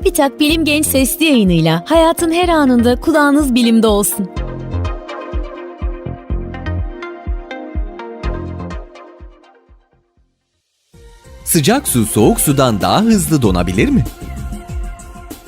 TÜBİTAK Bilim Genç Sesli yayınıyla hayatın her anında kulağınız bilimde olsun. Sıcak su soğuk sudan daha hızlı donabilir mi?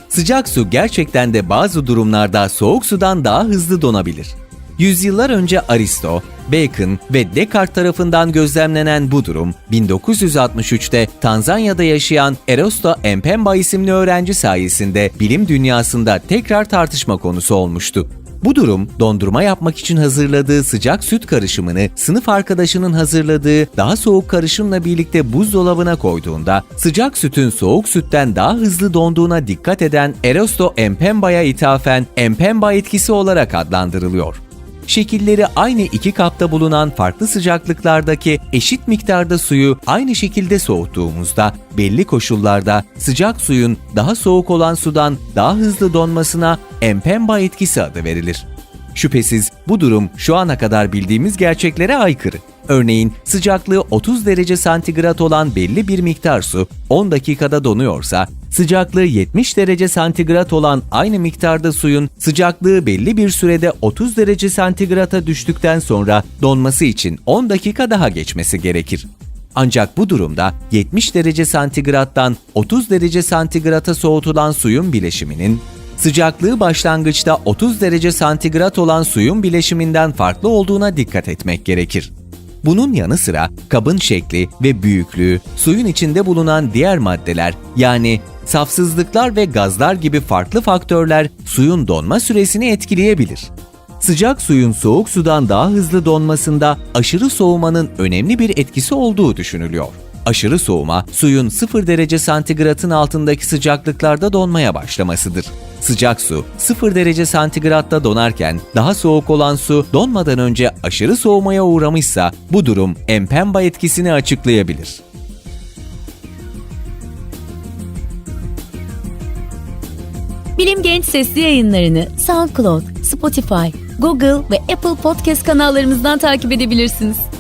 Sıcak su gerçekten de bazı durumlarda soğuk sudan daha hızlı donabilir. Yüzyıllar önce Aristo, Bacon ve Descartes tarafından gözlemlenen bu durum, 1963'te Tanzanya'da yaşayan Erosto Mpemba isimli öğrenci sayesinde bilim dünyasında tekrar tartışma konusu olmuştu. Bu durum dondurma yapmak için hazırladığı sıcak süt karışımını sınıf arkadaşının hazırladığı daha soğuk karışımla birlikte buzdolabına koyduğunda sıcak sütün soğuk sütten daha hızlı donduğuna dikkat eden Erosto Mpemba'ya ithafen Mpemba etkisi olarak adlandırılıyor. Şekilleri aynı iki kapta bulunan farklı sıcaklıklardaki eşit miktarda suyu aynı şekilde soğuttuğumuzda belli koşullarda sıcak suyun daha soğuk olan sudan daha hızlı donmasına Mpemba etkisi adı verilir. Şüphesiz bu durum şu ana kadar bildiğimiz gerçeklere aykırı. Örneğin sıcaklığı 30 derece santigrat olan belli bir miktar su 10 dakikada donuyorsa, sıcaklığı 70 derece santigrat olan aynı miktarda suyun sıcaklığı belli bir sürede 30 derece santigrata düştükten sonra donması için 10 dakika daha geçmesi gerekir. Ancak bu durumda 70 derece santigrattan 30 derece santigrata soğutulan suyun bileşiminin sıcaklığı başlangıçta 30 derece santigrat olan suyun bileşiminden farklı olduğuna dikkat etmek gerekir. Bunun yanı sıra kabın şekli ve büyüklüğü, suyun içinde bulunan diğer maddeler yani safsızlıklar ve gazlar gibi farklı faktörler suyun donma süresini etkileyebilir. Sıcak suyun soğuk sudan daha hızlı donmasında aşırı soğumanın önemli bir etkisi olduğu düşünülüyor. Aşırı soğuma, suyun 0 derece santigratın altındaki sıcaklıklarda donmaya başlamasıdır. Sıcak su 0 derece santigratta donarken daha soğuk olan su donmadan önce aşırı soğumaya uğramışsa bu durum Mpemba etkisini açıklayabilir. Bilim Genç Sesli yayınlarını SoundCloud, Spotify, Google ve Apple Podcast kanallarımızdan takip edebilirsiniz.